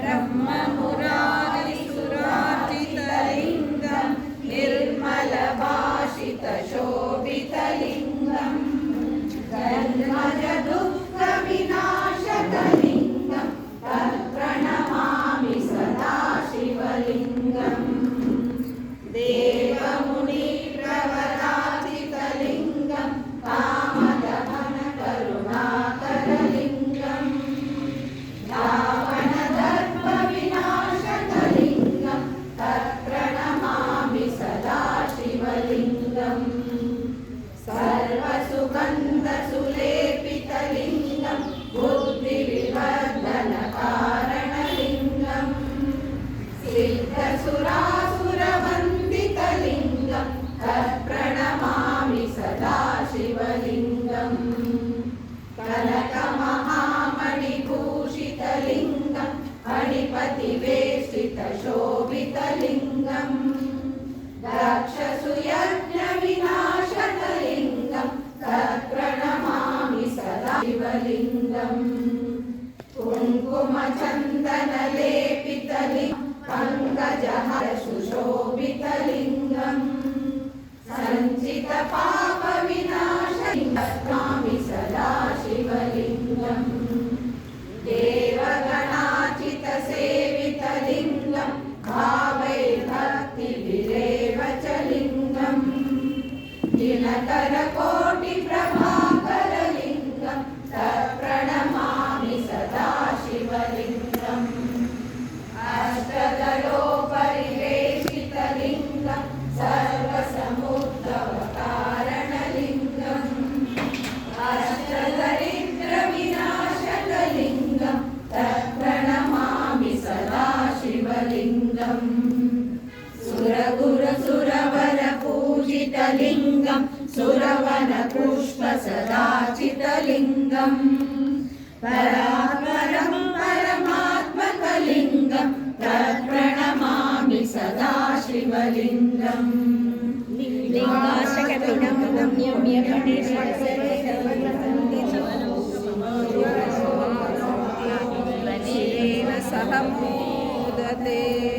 ब्रह्ममुरारिसुरार्जितलिङ्गं सर्वसुगन्धसुलेपितलिङ्गं बुद्धिविवर्धनकारणलिङ्गम् सिद्धसुरासुरवन्दितलिङ्गं तत्प्रणमामि सदा शिवलिङ्गम् कनकमहामणिभूषितलिङ्गं मणिपतिवेष्टितशोभितलिङ्गम् दक्षसुयज्ञविनाशकलिङ्गं కమలలింగం కుంకుమ చందన లేపితలి పంకజహర సుశోభితలింగం సంచిత పాప వినాశ लिङ्गं सुरवनपुष्प सदाशितलिङ्गम् परात्मतलिङ्गं प्रणमामि सदा शिवलिङ्गम् लिङ्गाशकटिनमनं सह मोदते